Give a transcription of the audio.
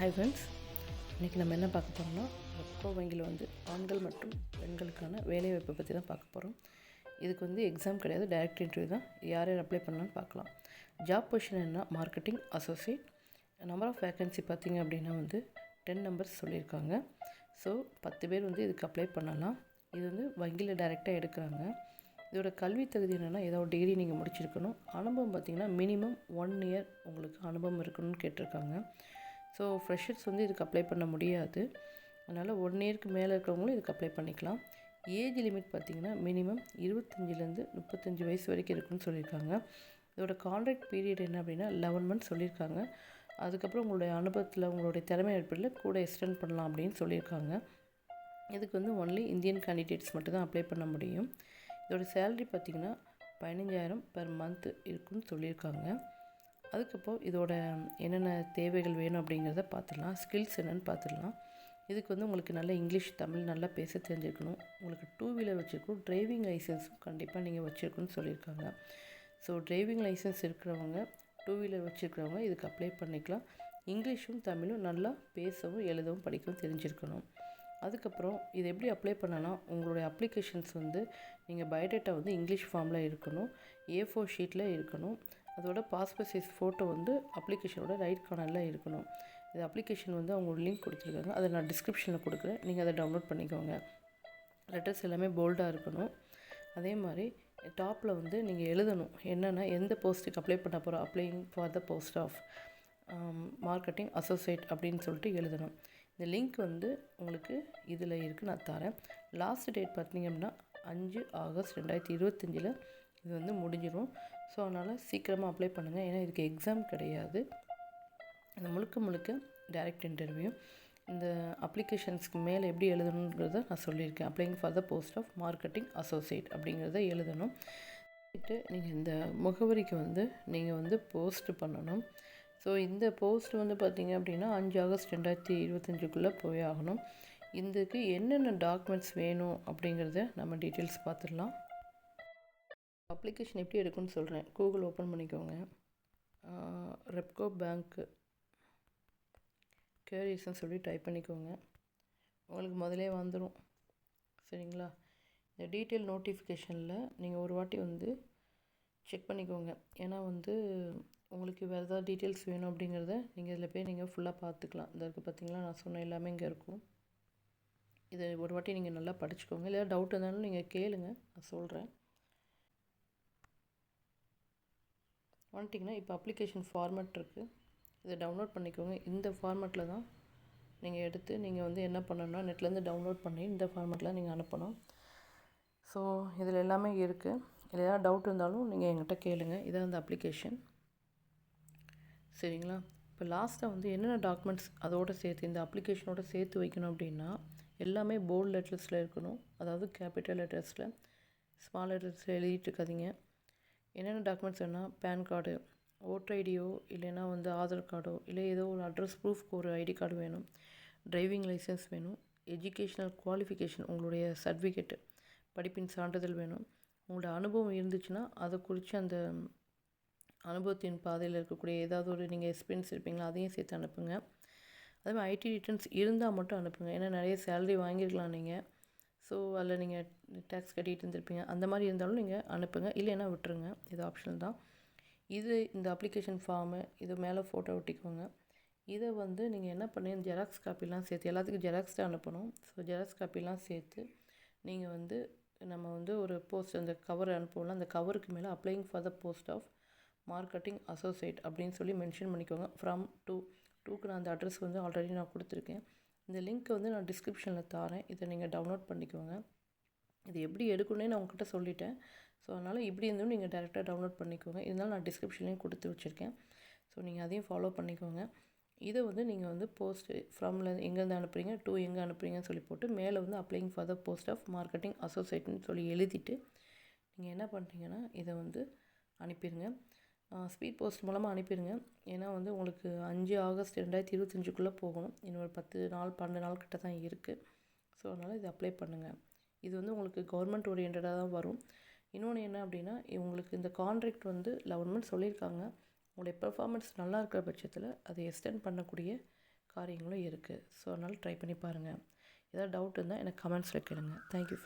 Hi friends இன்றைக்கி நம்ம என்ன பார்க்க போகிறோம்னா ரெப்கோ வங்கியில் வந்து ஆண்கள் மற்றும் பெண்களுக்கான வேலைவாய்ப்பை பற்றி தான் பார்க்க போகிறோம் இதுக்கு வந்து எக்ஸாம் கிடையாது டைரக்ட் இன்டர்வியூ தான். யார் யார் அப்ளை பண்ணலான்னு பார்க்கலாம். ஜாப் பொசிஷன் என்ன? Marketing associate number of vacancy பார்த்தீங்க அப்படின்னா வந்து டென் நம்பர்ஸ் சொல்லியிருக்காங்க. ஸோ பத்து பேர் வந்து இதுக்கு அப்ளை பண்ணலாம். இது வந்து வங்கியில் டைரெக்டாக எடுக்கிறாங்க. இதோட கல்வி தகுதி என்னென்னா ஏதோ டிகிரி நீங்கள் முடிச்சிருக்கணும். அனுபவம் பார்த்திங்கன்னா மினிமம் ஒன் இயர் உங்களுக்கு அனுபவம் இருக்கணும்னு கேட்டிருக்காங்க. ஸோ ஃப்ரெஷர்ஸ் வந்து இதுக்கு அப்ளை பண்ண முடியாது. அதனால் ஒன் இயருக்கு மேலே இருக்கிறவங்களும் இதுக்கு அப்ளை பண்ணிக்கலாம். ஏஜ் லிமிட் பார்த்திங்கன்னா மினிமம் இருபத்தஞ்சிலேருந்து முப்பத்தஞ்சு வயசு வரைக்கும் இருக்குன்னு சொல்லியிருக்காங்க. இதோட கான்ட்ராக்ட் பீரியட் என்ன அப்படின்னா லெவன் மந்த்ஸ் சொல்லியிருக்காங்க. அதுக்கப்புறம் உங்களுடைய அனுபவத்தில் உங்களுடைய திறமை அடிப்படையில் கூட எக்ஸ்டெண்ட் பண்ணலாம் அப்படின்னு சொல்லியிருக்காங்க. இதுக்கு வந்து ஒன்லி இந்தியன் கேண்டிடேட்ஸ் மட்டும் தான் அப்ளை பண்ண முடியும். இதோட சேலரி பார்த்திங்கன்னா பதினஞ்சாயிரம் பெர் மந்த்து இருக்குன்னு சொல்லியிருக்காங்க. அதுக்கப்புறம் இதோட என்னென்ன தேவைகள் வேணும் அப்படிங்கிறத பார்த்துடலாம். ஸ்கில்ஸ் என்னென்னு பார்த்துடலாம். இதுக்கு வந்து உங்களுக்கு நல்ல இங்கிலீஷ் தமிழ் நல்லா பேச தெரிஞ்சிருக்கணும். உங்களுக்கு டூ வீலர் வச்சுருக்கணும் டிரைவிங் லைசன்ஸும் கண்டிப்பாக நீங்கள் வச்சுருக்கணும்னு சொல்லியிருக்காங்க. ஸோ டிரைவிங் லைசன்ஸ் இருக்கிறவங்க டூ வீலர் வச்சுருக்கிறவங்க இதுக்கு அப்ளை பண்ணிக்கலாம். இங்கிலீஷும் தமிழும் நல்லா பேசவும் எழுதவும் படிக்கவும் தெரிஞ்சிருக்கணும். அதுக்கப்புறம் இது எப்படி அப்ளை பண்ணனா உங்களுடைய அப்ளிகேஷன்ஸ் வந்து நீங்கள் பயோடேட்டா வந்து இங்கிலீஷ் ஃபார்மில் இருக்கணும். ஏ ஃபோர் ஷீட்டில் இருக்கணும். அதோட பாஸ்போர்ட் சைஸ் ஃபோட்டோ வந்து அப்ளிகேஷனோட ரைட் கார்னரில் இருக்கணும். இது அப்ளிகேஷன் வந்து அவங்க ஒரு லிங்க் கொடுத்துருக்காங்க. அதை நான் டிஸ்கிரிப்ஷனில் கொடுக்குறேன். நீங்கள் அதை டவுன்லோட் பண்ணிக்கோங்க. லெட்டர்ஸ் எல்லாமே போல்டாக இருக்கணும். அதே மாதிரி டாப்பில் வந்து நீங்கள் எழுதணும். என்னென்னா எந்த போஸ்ட்டுக்கு அப்ளை பண்ண போகிறோம் applying for the post of marketing associate அப்படின்னு சொல்லிட்டு எழுதணும். இந்த லிங்க் வந்து உங்களுக்கு இதில் இருக்குது நான் தரேன். லாஸ்ட் டேட் பார்த்தீங்க அப்படின்னா அஞ்சு ஆகஸ்ட் ரெண்டாயிரத்தி இருபத்தஞ்சில் இது வந்து முடிஞ்சிடும் ஸோ அதனால் சீக்கிரமாக அப்ளை பண்ணுங்கள் ஏன்னா இதுக்கு எக்ஸாம் கிடையாது. இந்த முழுக்க முழுக்க டைரக்ட் இன்டர்வியூ இந்த அப்ளிகேஷன்ஸ்க்கு மேலே எப்படி எழுதணுங்கிறத நான் சொல்லியிருக்கேன். Applying for the post of marketing associate அப்படிங்கிறத எழுதணும். நீங்கள் இந்த முகவரிக்கு வந்து நீங்கள் வந்து போஸ்ட் பண்ணணும். ஸோ இந்த போஸ்ட் வந்து பார்த்திங்க அப்படின்னா அஞ்சு ஆகஸ்ட் ரெண்டாயிரத்தி இருபத்தஞ்சுக்குள்ளே போய் ஆகணும். இதுக்கு என்னென்ன டாக்குமெண்ட்ஸ் வேணும் அப்படிங்கிறத நம்ம டீட்டெயில்ஸ் பார்த்துடலாம். அப்ளிகேஷன் எப்படி எடுக்குன்னு சொல்கிறேன் கூகுள் ஓப்பன் பண்ணிக்கோங்க. ரெப்கோ பேங்க்கு கேரியர்ஸ்னு சொல்லி டைப் பண்ணிக்கோங்க. உங்களுக்கு முதலே வந்துடும் சரிங்களா? இந்த டீட்டெயில் நோட்டிஃபிகேஷனில் நீங்கள் ஒரு வாட்டி வந்து செக் பண்ணிக்கோங்க. ஏன்னா வந்து உங்களுக்கு வேறு ஏதாவது டீட்டெயில்ஸ் வேணும் அப்படிங்கிறத நீங்கள் இதில் போய் நீங்கள் ஃபுல்லாக பார்த்துக்கலாம். இந்த இருக்குது பார்த்தீங்களா நான் சொன்ன எல்லாமே இங்கே இருக்கும். இதை ஒரு வாட்டி நீங்கள் நல்லா படிச்சுக்கோங்க. இல்லை டவுட் இருந்தாலும் நீங்கள் கேளுங்க. நான் சொல்கிறேன் வந்துட்டிங்கன்னா இப்போ அப்ளிகேஷன் ஃபார்மேட் இருக்குது இதை டவுன்லோட் பண்ணிக்கோங்க. இந்த ஃபார்மேட்டில் தான் நீங்கள் எடுத்து நீங்கள் வந்து என்ன பண்ணணும்னா நெட்லேருந்து டவுன்லோட் பண்ணி இந்த ஃபார்மேட்டில் நீங்கள் அனுப்பணும். ஸோ இதில் எல்லாமே இருக்குது இதில் ஏதாவது டவுட் இருந்தாலும் நீங்கள் எங்கிட்ட கேளுங்க. இதான் அந்த அப்ளிகேஷன் சரிங்களா? இப்போ லாஸ்ட்டாக வந்து என்னென்ன டாக்குமெண்ட்ஸ் அதோடு சேர்த்து இந்த அப்ளிகேஷனோட சேர்த்து வைக்கணும் அப்படின்னா எல்லாமே போல்டு லெட்டர்ஸில் இருக்கணும். அதாவது கேபிட்டல் லெட்டர்ஸில் ஸ்மால் லெட்டர்ஸில் எழுதிட்டு இருக்காதீங்க. என்னென்ன டாக்குமெண்ட்ஸ் வேணால் பேன் கார்டு ஓட்டர் ஐடியோ இல்லைன்னா வந்து ஆதார் கார்டோ இல்லை ஏதோ ஒரு அட்ரஸ் ப்ரூஃப்க்கு ஒரு ஐடி கார்டு வேணும். டிரைவிங் லைசன்ஸ் வேணும். எஜுகேஷ்னல் குவாலிஃபிகேஷன் உங்களுடைய சர்டிஃபிகேட்டு படிப்பின் சான்றிதழ் வேணும். உங்களோட அனுபவம் இருந்துச்சுன்னா அதை குறித்து அந்த அனுபவத்தின் பாதையில் இருக்கக்கூடிய ஏதாவது ஒரு நீங்கள் எக்ஸ்பீரியன்ஸ் இருப்பீங்களா அதையும் சேர்த்து அனுப்புங்க. அதே மாதிரி ஐடி ரிட்டர்ன்ஸ் இருந்தால் மட்டும் அனுப்புங்க. ஏன்னா நிறைய சேலரி வாங்கியிருக்கலாம் நீங்கள் ஸோ அதில் நீங்கள் டேக்ஸ் கட்டிகிட்டு இருந்திருப்பீங்க. அந்த மாதிரி இருந்தாலும் நீங்கள் அனுப்புங்க. இல்லைன்னா விட்டுருங்க. இது ஆப்ஷன் தான். இது இந்த அப்ளிகேஷன் ஃபார்மு இது மேலே ஃபோட்டோ ஒட்டிக்கோங்க. இதை வந்து நீங்கள் என்ன பண்ணி ஜெராக்ஸ் காப்பிலாம் சேர்த்து எல்லாத்துக்கும் ஜெராக்ஸ் தான் அனுப்பணும். ஸோ ஜெராக்ஸ் காப்பிலாம் சேர்த்து நீங்கள் வந்து நம்ம வந்து ஒரு போஸ்ட் அந்த கவர் அனுப்புவோம்ல அந்த கவருக்கு மேலே applying for the post of marketing associate அப்படின்னு சொல்லி மென்ஷன் பண்ணிக்கோங்க. ஃப்ரம் டூ டூக்கு நான் அந்த அட்ரஸ் வந்து ஆல்ரெடி நான் கொடுத்துருக்கேன். இந்த லிங்க்கை வந்து நான் டிஸ்கிரிப்ஷனில் தரேன் இதை நீங்கள் டவுன்லோட் பண்ணிக்கோங்க. இது எப்படி எடுக்கணும்னே நான் உங்ககிட்ட சொல்லிட்டேன். ஸோ அதனால் இப்படி இருந்தும் நீங்கள் டேரெக்டாக டவுன்லோட் பண்ணிக்கோங்க. இதனால் நான் டிஸ்கிரிப்ஷன்லேயும் கொடுத்து வச்சுருக்கேன். ஸோ நீங்கள் அதையும் ஃபாலோ பண்ணிக்கோங்க. இதை வந்து நீங்கள் வந்து போஸ்ட் ஃப்ரம்ல எங்கேருந்து அனுப்புறீங்க? டூ எங்கே அனுப்புறீங்கன்னு சொல்லி போட்டு மேலே வந்து applying for the post of marketing அசோசியேட்னு சொல்லி எழுதிட்டு நீங்கள் என்ன பண்ணுறீங்கன்னா இதை வந்து அனுப்பிடுங்க ஸ்பீட் போஸ்ட் மூலமாக அனுப்பிடுங்க. ஏன்னா வந்து உங்களுக்கு அஞ்சு ஆகஸ்ட் ரெண்டாயிரத்தி இருபத்தஞ்சுக்குள்ளே போகணும். இன்னொரு பத்து நாள் பன்னெண்டு நாள் கிட்ட தான் இருக்குது ஸோ அதனால் இது அப்ளை பண்ணுங்கள் இது வந்து உங்களுக்கு கவர்மெண்ட் ஓரியன்டாக தான் வரும். இன்னொன்று என்ன அப்படின்னா உங்களுக்கு இந்த கான்ட்ராக்ட் வந்து லெவன் மந்த்ஸ் சொல்லியிருக்காங்க. உங்களுடைய பெர்ஃபார்மன்ஸ் நல்லா இருக்கிற பட்சத்தில் அதை எக்ஸ்டெண்ட் பண்ணக்கூடிய காரியங்களும் இருக்குது ஸோ அதனால் ட்ரை பண்ணி பாருங்கள் ஏதாவது டவுட் இருந்தால் எனக்கு கமெண்ட்ஸில் கேளுங்க. தேங்க்யூ